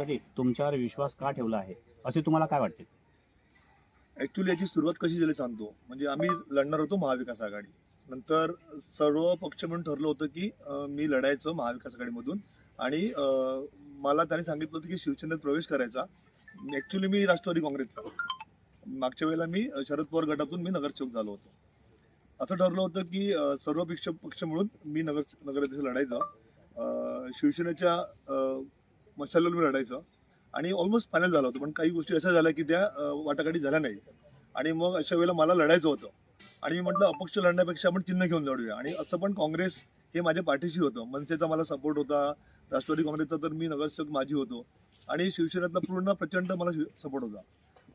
तुमच्यावर विश्वास का ठेवला आहे? असे तुम्हाला काय वाटते? ऍक्च्युली याची सुरुवात कशी झाली सांगतो. म्हणजे आम्ही लढणार होतो महाविकास आघाडी. नंतर सर्व पक्ष म्हणून ठरलं होतं की मी लढायचं महाविकास आघाडीमधून. आणि मला त्याने सांगितलं होतं की शिवसेनेत प्रवेश करायचा. ऍक्च्युली मी राष्ट्रवादी काँग्रेसचा. मागच्या वेळेला मी शरद पवार गटातून मी नगरसेवक झालो होतो. असं ठरलं होतं की सर्व पक्ष पक्ष म्हणून मी नगर नगराध्यक्ष लढायचं. अं, शिवसेनेच्या अं, मी लढायचं. आणि ऑलमोस्ट फायनल झालं होतं. पण काही गोष्टी अशा झाल्या की त्या वाटाघाटी झाल्या नाही. आणि मग अशा वेळेला मला लढायचं होतं. आणि मी म्हटलं अपक्ष लढण्यापेक्षा आपण चिन्ह घेऊन लढूया. आणि असं पण काँग्रेस हे माझ्या पाठीशी होतं. मनसेचा मला सपोर्ट होता. राष्ट्रवादी काँग्रेसचा तर मी नगरसेवक माझी होतो. आणि शिवसेनेतला पूर्ण प्रचंड मला सपोर्ट होता.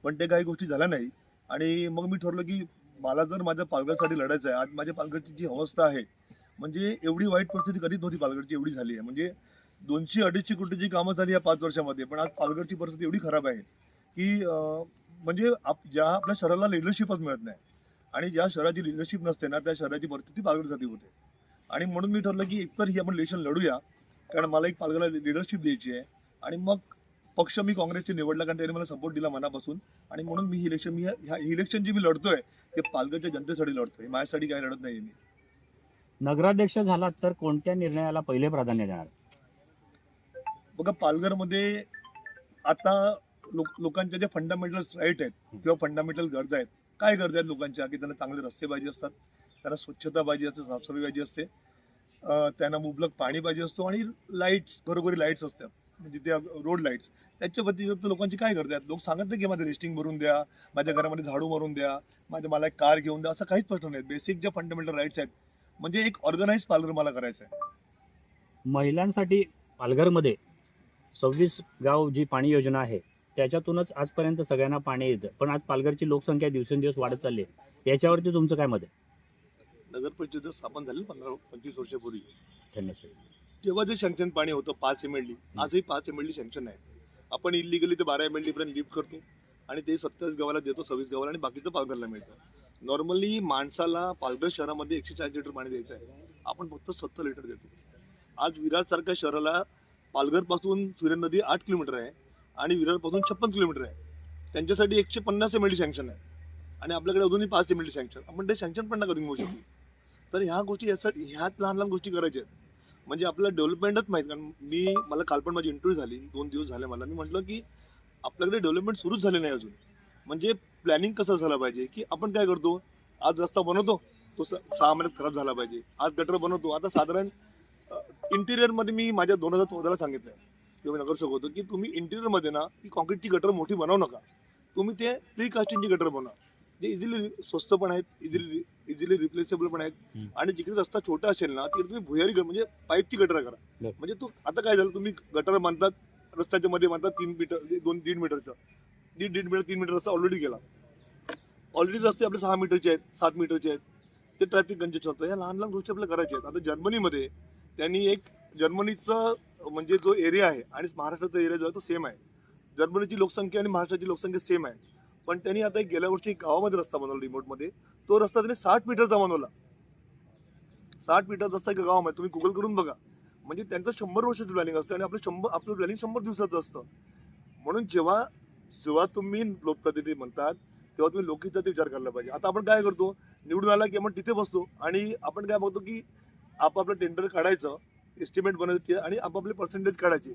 पण ते काही गोष्टी झाल्या नाही. आणि मग मी ठरवलं की मला जर माझ्या पालघरसाठी लढायचं आहे आज माझ्या पालघरची जी अवस्था आहे म्हणजे एवढी वाईट परिस्थिती कधीच नव्हती पालघरची एवढी झाली आहे. म्हणजे दोनशे अडीचशे कोटीची कामं झाली या पाच वर्षामध्ये पण आज पालघरची परिस्थिती एवढी खराब आहे की म्हणजे आप ज्या आपल्या शहराला लिडरशिपच मिळत नाही आणि ज्या शहराची लिडरशिप नसते ना त्या शहराची परिस्थिती पालघरसाठी होते. आणि म्हणून मी ठरलं की एकतर ही आपण इलेक्शन लढूया कारण मला एक पालघरला लिडरशिप द्यायची आहे आणि मग पक्ष मी काँग्रेसचे निवडला कारण त्याने मला सपोर्ट दिला मनापासून आणि म्हणून मी ही इलेक्शन मी ह्या इलेक्शन जी मी लढतोय ते पालघरच्या जनतेसाठी लढतोय माझ्यासाठी काही लढत नाही मी. नगराध्यक्ष झालात तर कोणत्या निर्णयाला पहिले प्राधान्य देणार? बघा पालघरमध्ये आता लोक लोकांच्या ज्या फंडामेंटल राईट आहेत किंवा फंडामेंटल गरजा आहेत काय गरजा आहेत लोकांच्या? की त्यांना चांगले रस्ते पाहिजे असतात त्यांना स्वच्छता पाहिजे असते साफसफाई पाहिजे असते त्यांना मुबलक पाणी पाहिजे असतो आणि लाईट्स घरोघरी लाईट्स असतात. म्हणजे त्या रोड लाईट्स त्याच्या व्यतिरिक्त लोकांची काय गरजा आहेत? लोक सांगत नाही की माझं रेस्टिंग भरून द्या माझ्या घरामध्ये झाडू मारून द्या माझ्या मला एक कार घेऊन द्या असं काहीच प्रश्न नाही. बेसिक ज्या फंडामेंटल राईट्स आहेत म्हणजे एक ऑर्गनाईज पालघर मला करायचं आहे महिलांसाठी पालघरमध्ये सव्वीस गाव जी पाणी योजना आहे त्याच्यातूनच आजपर्यंत सगळ्यांना पाणी येतं. पण आज पालघरची लोकसंख्या दिवसेंदिवस वाढत चालली आहे. याच्यावरती तुमचं काय मत आहे? नगर परिषद स्थापन झाली पंधरा पंचवीस वर्षापूर्वी. तेव्हा जे सँक्शन पाणी होतं पाच एम एल आजही पाच एम एल डी सँक्शन आहे. आपण इलिगली ते बारा एम एल डी पर्यंत लिफ्ट करतो आणि ते सत्तावीस गावाला देतो सव्वीस गावाला आणि बाकीचं पालघरला मिळतं. नॉर्मली माणसाला पालघर शहरामध्ये एकशे चाळीस लिटर पाणी द्यायचं आहे. आपण फक्त सत्तर लिटर देतो. आज विरारसारख्या शहराला पालघरपासून सूर्य नदी आठ किलोमीटर आहे आणि विरारपासून छप्पन किलोमीटर आहे. त्यांच्यासाठी एकशे पन्नास एम एल डी सँक्शन आहे. आणि आपल्याकडे अजूनही पाच एम एल डी सँक्शन आपण ते सँक्शन पण नका घेऊ शकतो तर ह्या गोष्टी यासाठी ह्याच लहान लहान गोष्टी करायच्या आहेत. म्हणजे आपल्याला डेव्हलपमेंटच माहीत कारण मी मला काल पण माझी इंटरव्ह्यू झाली. दोन दिवस झाले मला. मी म्हटलं की आपल्याकडे डेव्हलपमेंट सुरूच झाले नाही अजून. म्हणजे प्लॅनिंग कसं झालं पाहिजे? की आपण काय करतो? आज रस्ता बनवतो तो स- सहा महिन्यात खराब झाला पाहिजे. आज गटर बनवतो. आता साधारण इंटिरियरमध्ये मी माझ्या दोन हजार चौदाला सांगितलं किंवा मी नगरसेवक होतो की तुम्ही इंटिरियरमध्ये ना की कॉन्क्रीटची गटर मोठी बनवू नका. तुम्ही ते प्री कास्टिंगची गटर बनवा. जे इझिली स्वस्त पण आहेत इझिली इझिली रिप्लेसेबल पण आहेत. आणि जिकडे रस्ता छोटा असेल ना तिकडे तुम्ही भुयारी म्हणजे पाईपची गटर करा. म्हणजे तो आता काय झालं तुम्ही गटर बांधतात रस्त्याच्या मध्ये बांधतात तीन मीटर दोन दीड मीटरचं. दीड दीड मीटर तीन मीटर रस्ता ऑलरेडी गेला. ऑलरेडी रस्ते आपले सहा मीटरचे आहेत सात जर्मनीचे आहेत. ते ट्रॅफिक कंजेशन होतं. या लहान लहान गोष्टी आपल्याला करायच्या आहेत. आता जर्मनीमध्ये त्यांनी एक जर्मनीचं म्हणजे जो एरिया आहे आणि महाराष्ट्राचा एरिया जो आहे तो सेम आहे. जर्मनीची लोकसंख्या आणि महाराष्ट्राची लोकसंख्या सेम आहे. पण त्यांनी आता एक गेल्या वर्षी गावामध्ये रस्ता बनवला रिमोटमध्ये तो रस्ता त्यांनी साठ मीटरचा बनवला. साठ मीटर रस्ता एका गावामध्ये. तुम्ही गुगल करून बघा. म्हणजे त्यांचं शंभर वर्षाचं प्लॅनिंग असतं आणि आपलं शंभर आपलं प्लॅनिंग शंभर दिवसाचं असतं. म्हणून जेव्हा जेव्हा तुम्ही लोकप्रतिनिधी म्हणतात तेव्हा तुम्ही लोकहिताचा विचार करायला पाहिजे. आता आपण काय करतो? निवडून आला की आपण तिथे बसतो आणि आपण काय बघतो की आपापलं टेंडर काढायचं एस्टिमेट बनायचे आणि आपापले पर्सेंटेज काढायचे.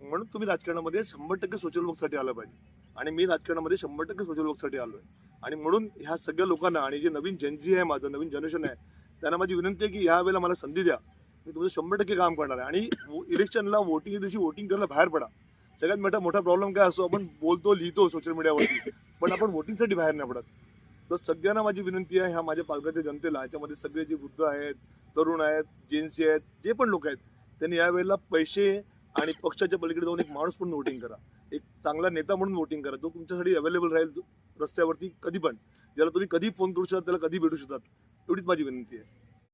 म्हणून तुम्ही राजकारणामध्ये शंभर टक्के सोशल वर्कसाठी आलं पाहिजे. आणि मी राजकारणामध्ये शंभर टक्के सोशल वर्कसाठी आलो आहे आणि म्हणून ह्या सगळ्या लोकांना आणि जे नवीन जनजी आहे माझं नवीन जनरेशन आहे त्यांना माझी विनंती आहे की ह्या वेळेला मला संधी द्या. मी तुमचं शंभर टक्के काम करणार आहे. आणि इलेक्शनला वोटिंग दिवशी वोटिंग करायला बाहेर पडा. सगळ्यात मोठा मोठा प्रॉब्लेम काय असतो आपण बोलतो लिहितो सोशल मीडियावरती पण आपण वोटिंगसाठी बाहेर नाही पडत. तर सगळ्यांना माझी विनंती आहे ह्या माझ्या पालघरच्या जनतेला ह्याच्यामध्ये सगळे जे वृद्ध आहेत तरुण आहेत जेन्सी आहेत जे पण लोक आहेत त्यांनी यावेळेला पैसे आणि पक्षाच्या पलीकडे जाऊन एक माणूस म्हणून वोटिंग करा. एक चांगला नेता म्हणून वोटिंग करा. जो तुमच्यासाठी अवेलेबल राहील रस्त्यावरती कधी पण ज्याला तुम्ही कधी फोन करू शकता त्याला कधी भेटू शकतात एवढीच माझी विनंती आहे.